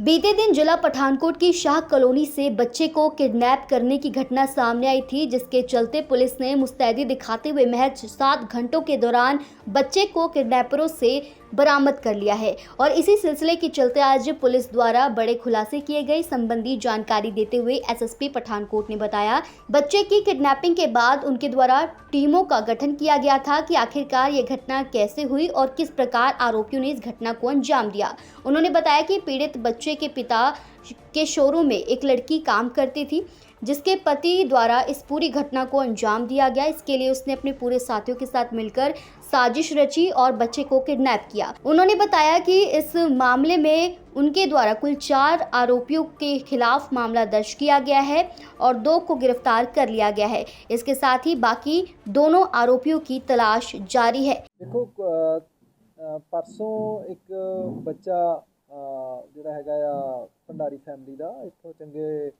बीते दिन जिला पठानकोट की शाह कॉलोनी से बच्चे को किडनैप करने की घटना सामने आई थी, जिसके चलते पुलिस ने मुस्तैदी दिखाते हुए महज सात घंटों के दौरान बच्चे को किडनैपरों से बरामद कर लिया है। और इसी सिलसिले के चलते आज पुलिस द्वारा बड़े खुलासे किए गए। संबंधी जानकारी देते हुए एसएसपी पठानकोट ने बताया, बच्चे की किडनैपिंग के बाद उनके द्वारा टीमों का गठन किया गया था कि आखिरकार ये घटना कैसे हुई और किस प्रकार आरोपियों ने इस घटना को अंजाम दिया। उन्होंने बताया कि पीड़ित बच्चे के पिता के शोरूम में एक लड़की काम करती थी, जिसके पति द्वारा इस पूरी घटना को अंजाम दिया गया। इसके लिए उसने अपने पूरे साथियों के साथ मिलकर साजिश रची और बच्चे को किडनैप किया। उन्होंने बताया कि इस मामले में उनके द्वारा कुल चार आरोपियों के खिलाफ मामला दर्ज किया गया है और दो को गिरफ़्तार कर लिया गया है। इसके साथ ही बाकी दोनों आरोपियों की तलाश जारी है। देखो परसों एक बच्चा जो है ਭੰਡਾਰੀ ਫੈਮਿਲੀ ਦਾ। ਇੱਥੋਂ ਚੰਗੇ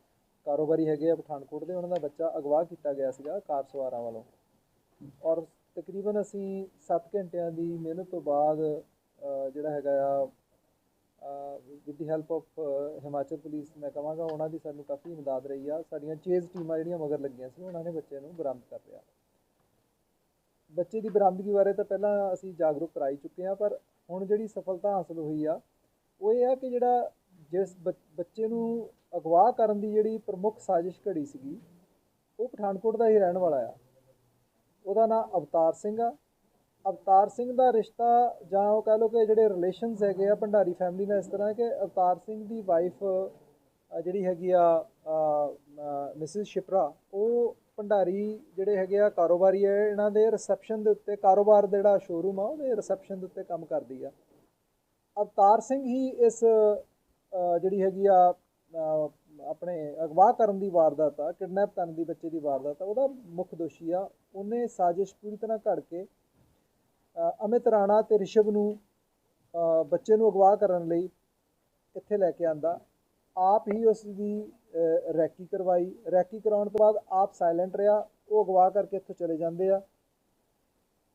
ਕਾਰੋਬਾਰੀ ਹੈਗੇ ਆ ਪਠਾਨਕੋਟ ਦੇ। ਉਹਨਾਂ ਦਾ ਬੱਚਾ ਅਗਵਾ ਕੀਤਾ ਗਿਆ ਸੀਗਾ ਕਾਰ ਸਵਾਰਾਂ ਵੱਲੋਂ। ਔਰ ਤਕਰੀਬਨ ਅਸੀਂ 7 ਘੰਟਿਆਂ ਦੀ ਮਿਹਨਤ ਤੋਂ ਬਾਅਦ ਜਿਹੜਾ ਹੈਗਾ ਆ with the help of Himachal police, ਮੈਂ ਕਹਾਂਗਾ ਉਹਨਾਂ ਦੀ ਸਾਨੂੰ ਕਾਫੀ ਇਮਦਾਦ ਰਹੀ ਆ। ਸਾਡੀਆਂ ਚੇਜ਼ ਟੀਮਾਂ ਜਿਹੜੀਆਂ ਮਗਰ ਲੱਗੀਆਂ ਸੀ, ਉਹਨਾਂ ਨੇ ਬੱਚੇ ਨੂੰ ਬਰਾਮਦ ਕਰ ਲਿਆ। ਬੱਚੇ ਦੀ ਬਰਾਮਦਗੀ ਬਾਰੇ ਤਾਂ ਪਹਿਲਾਂ ਅਸੀਂ ਜਾਗਰੂਕ ਕਰਾਈ ਚੁੱਕੇ ਹਾਂ, ਪਰ ਹੁਣ ਜਿਹੜੀ ਸਫਲਤਾ ਹਾਸਲ ਹੋਈ ਆ, ਉਹ ਇਹ ਆ ਕਿ ਜਿਹੜਾ ਜਿਸ ਬੱਚ- ਬੱਚੇ ਨੂੰ ਅਗਵਾ ਕਰਨ ਦੀ ਜਿਹੜੀ ਪ੍ਰਮੁੱਖ ਸਾਜ਼ਿਸ਼ ਘੜੀ ਸੀਗੀ, ਉਹ ਪਠਾਨਕੋਟ ਦਾ ਹੀ ਰਹਿਣ ਵਾਲਾ ਆ। ਉਹਦਾ ਨਾਮ ਅਵਤਾਰ ਸਿੰਘ ਆ। ਅਵਤਾਰ ਸਿੰਘ ਦਾ ਰਿਸ਼ਤਾ ਜਾਂ ਉਹ ਕਹ ਲਓ ਕਿ ਜਿਹੜੇ ਰਿਲੇਸ਼ਨਸ ਹੈਗੇ ਆ ਭੰਡਾਰੀ ਫੈਮਿਲੀ ਨਾਲ ਇਸ ਤਰ੍ਹਾਂ ਕਿ ਅਵਤਾਰ ਸਿੰਘ ਦੀ ਵਾਈਫ ਜਿਹੜੀ ਹੈਗੀ ਆ ਮਿਸਿਸ ਸ਼ਿਪਰਾ ਉਹ ਭੰਡਾਰੀ ਜਿਹੜੇ ਹੈਗੇ ਆ ਕਾਰੋਬਾਰੀ ਹੈ ਇਹਨਾਂ ਦੇ ਰਿਸੈਪਸ਼ਨ ਦੇ ਉੱਤੇ ਕਾਰੋਬਾਰ ਦਾ ਜਿਹੜਾ ਸ਼ੋਰੂਮ ਆ, ਉਹਦੇ ਰਿਸੈਪਸ਼ਨ ਦੇ ਉੱਤੇ ਕੰਮ ਕਰਦੀ ਆ। ਅਵਤਾਰ ਸਿੰਘ ਹੀ ਇਸ ਜਿਹੜੀ ਹੈਗੀ ਆ ਆਪਣੇ ਅਗਵਾ ਕਰਨ ਦੀ ਵਾਰਦਾਤ ਆ, ਕਿਡਨੈਪ ਕਰਨ ਦੀ ਬੱਚੇ ਦੀ ਵਾਰਦਾਤ ਆ, ਉਹਦਾ ਮੁੱਖ ਦੋਸ਼ੀ ਆ। ਉਹਨੇ ਸਾਜ਼ਿਸ਼ ਪੂਰੀ ਤਰ੍ਹਾਂ ਘੜ ਕੇ ਅਮਿਤ ਰਾਣਾ ਤੇ ਰਿਸ਼ਵ ਨੂੰ ਬੱਚੇ ਨੂੰ ਅਗਵਾ ਕਰਨ ਲਈ ਇੱਥੇ ਲੈ ਕੇ ਆਂਦਾ। ਆਪ ਹੀ ਉਸ ਦੀ ਰੈਕੀ ਕਰਵਾਈ। ਰੈਕੀ ਕਰਾਉਣ ਤੋਂ ਬਾਅਦ ਆਪ ਸਾਇਲੈਂਟ ਰਿਹਾ। ਉਹ ਅਗਵਾ ਕਰਕੇ ਇੱਥੋਂ ਚਲੇ ਜਾਂਦੇ ਆ।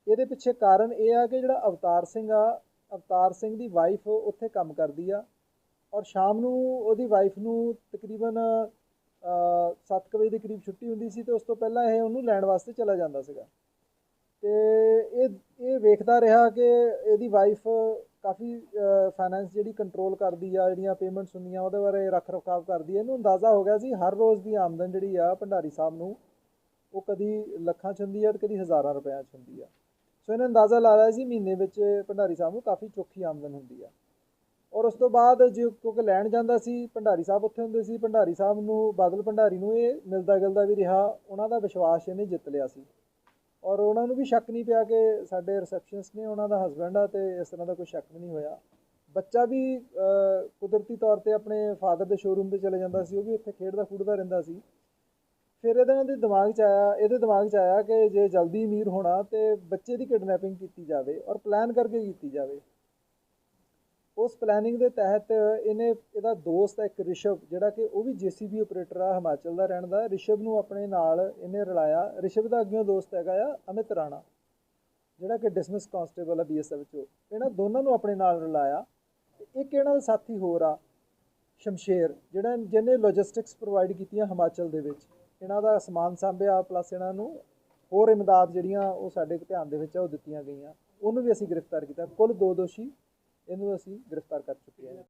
ਇਹਦੇ ਪਿੱਛੇ ਕਾਰਨ ਇਹ ਆ ਕਿ ਜਿਹੜਾ ਅਵਤਾਰ ਸਿੰਘ ਆ, ਅਵਤਾਰ ਸਿੰਘ ਦੀ ਵਾਈਫ ਉੱਥੇ ਕੰਮ ਕਰਦੀ ਆ। ਔਰ ਸ਼ਾਮ ਨੂੰ ਉਹਦੀ ਵਾਈਫ ਨੂੰ ਤਕਰੀਬਨ 7 ਵਜੇ ਦੇ ਕਰੀਬ ਛੁੱਟੀ ਹੁੰਦੀ ਸੀ ਤੇ ਉਸ ਤੋਂ ਪਹਿਲਾਂ ਇਹ ਉਹਨੂੰ ਲੈਣ ਵਾਸਤੇ ਚਲਾ ਜਾਂਦਾ ਸੀਗਾ। ਤੇ ਇਹ ਇਹ ਵੇਖਦਾ ਰਿਹਾ ਕਿ ਇਹਦੀ ਵਾਈਫ ਕਾਫੀ ਫਾਈਨੈਂਸ ਜਿਹੜੀ ਕੰਟਰੋਲ ਕਰਦੀ ਆ, ਜਿਹੜੀਆਂ ਪੇਮੈਂਟਸ ਹੁੰਦੀਆਂ, ਉਹਦੇ ਬਾਰੇ ਰੱਖ ਰਖਾਵ ਕਰਦੀ ਹੈ ਇਹਨੂੰ ਅੰਦਾਜ਼ਾ ਹੋ ਗਿਆ ਸੀ ਹਰ ਰੋਜ਼ ਦੀ ਆਮਦਨ ਜਿਹੜੀ ਆ ਭੰਡਾਰੀ ਸਾਹਿਬ ਨੂੰ, ਉਹ ਕਦੀ ਲੱਖਾਂ ਚ ਹੁੰਦੀ ਆ ਤੇ ਕਦੀ ਹਜ਼ਾਰਾਂ ਰੁਪਇਆਂ ਚ ਹੁੰਦੀ ਆ। ਸੋ ਇਹਨੇ ਅੰਦਾਜ਼ਾ ਲਾ ਲਿਆ ਸੀ ਮਹੀਨੇ ਵਿੱਚ ਭੰਡਾਰੀ ਸਾਹਿਬ ਨੂੰ ਕਾਫੀ ਚੋਖੀ ਆਮਦਨ ਹੁੰਦੀ ਆ। ਔਰ ਉਸ ਤੋਂ ਬਾਅਦ ਜੇ ਕਿਉਂਕਿ ਲੈਣ ਜਾਂਦਾ ਸੀ, ਭੰਡਾਰੀ ਸਾਹਿਬ ਉੱਥੇ ਹੁੰਦੇ ਸੀ, ਭੰਡਾਰੀ ਸਾਹਿਬ ਨੂੰ, ਬਾਦਲ ਭੰਡਾਰੀ ਨੂੰ ਇਹ ਮਿਲਦਾ ਗਿਲਦਾ ਵੀ ਰਿਹਾ, ਉਹਨਾਂ ਦਾ ਵਿਸ਼ਵਾਸ ਇਹਨੇ ਜਿੱਤ ਲਿਆ ਸੀ। ਔਰ ਉਹਨਾਂ ਨੂੰ ਵੀ ਸ਼ੱਕ ਨਹੀਂ ਪਿਆ ਕਿ ਸਾਡੇ ਰਿਸੈਪਸ਼ਨਿਸਟ ਨੇ ਉਹਨਾਂ ਦਾ ਹਸਬੈਂਡ ਆ ਤੇ ਇਸ ਤਰ੍ਹਾਂ ਦਾ ਕੋਈ ਸ਼ੱਕ ਵੀ ਨਹੀਂ ਹੋਇਆ। ਬੱਚਾ ਵੀ ਕੁਦਰਤੀ ਤੌਰ ਤੇ ਆਪਣੇ ਫਾਦਰ ਦੇ ਸ਼ੋਰੂਮ ਤੇ ਚਲੇ ਜਾਂਦਾ ਸੀ, ਉਹ ਵੀ ਉੱਥੇ ਖੇਡਦਾ ਖੂਡਦਾ ਰਹਿੰਦਾ ਸੀ। ਫਿਰ ਇਹਦੇ ਦੇ ਦਿਮਾਗ 'ਚ ਆਇਆ, ਇਹਦੇ ਦਿਮਾਗ 'ਚ ਆਇਆ ਕਿ ਜੇ ਜਲਦੀ ਅਮੀਰ ਹੋਣਾ ਤੇ ਬੱਚੇ ਦੀ ਕਿਡਨੈਪਿੰਗ ਕੀਤੀ ਜਾਵੇ ਔਰ ਪਲਾਨ ਕਰਕੇ ਕੀਤੀ ਜਾਵੇ। ਉਸ ਪਲੈਨਿੰਗ ਦੇ ਤਹਿਤ ਇਹਨੇ ਇਹਦਾ ਦੋਸਤ ਹੈ ਇੱਕ ਰਿਸ਼ਵ, ਜਿਹੜਾ ਕਿ ਉਹ ਵੀ ਜੀਸੀਬੀ ਆਪਰੇਟਰ ਆ, ਹਿਮਾਚਲ ਦਾ ਰਹਿਣ ਦਾ ਰਿਸ਼ਵ ਨੂੰ ਆਪਣੇ ਨਾਲ ਇਹਨੇ ਰਲਾਇਆ। ਰਿਸ਼ਵ ਦਾ ਅੱਗੇ ਦੋਸਤ ਹੈਗਾ ਆ ਅਮਿਤ ਰਾਣਾ, ਜਿਹੜਾ ਕਿ ਡਿਸਮਿਸ ਕਾਂਸਟੇਬਲ ਆ ਬੀਐਸਐਫ ਚੋਂ। ਇਹਨਾਂ ਦੋਨਾਂ ਨੂੰ ਆਪਣੇ ਨਾਲ ਰਲਾਇਆ। ਤੇ ਇੱਕ ਇਹਨਾਂ ਦਾ ਸਾਥੀ ਹੋਰ ਆ, ਸ਼ਮਸ਼ੇਰ, ਜਿਹੜਾ ਜਿਹਨੇ ਲੌਜਿਸਟਿਕਸ ਪ੍ਰੋਵਾਈਡ ਕੀਤੀਆਂ ਹਿਮਾਚਲ ਦੇ ਵਿੱਚ। ਇਹਨਾਂ ਦਾ ਸਮਾਨ ਸਾਂਭਿਆ ਪਲੱਸ ਇਹਨਾਂ ਨੂੰ ਹੋਰ ਇਮਦਾਦ ਜਿਹੜੀਆਂ ਉਹ ਸਾਡੇ ਧਿਆਨ ਦੇ ਵਿੱਚ ਆ, ਉਹ ਦਿੱਤੀਆਂ ਗਈਆਂ। ਉਹਨੂੰ ਵੀ ਅਸੀਂ ਗ੍ਰਿਫਤਾਰ ਕੀਤਾ। ਕੁੱਲ ਦੋ ਦੋਸ਼ੀ ਇਹਨੂੰ ਅਸੀਂ ਗ੍ਰਿਫਤਾਰ ਕਰ ਚੁੱਕੇ ਹਾਂ।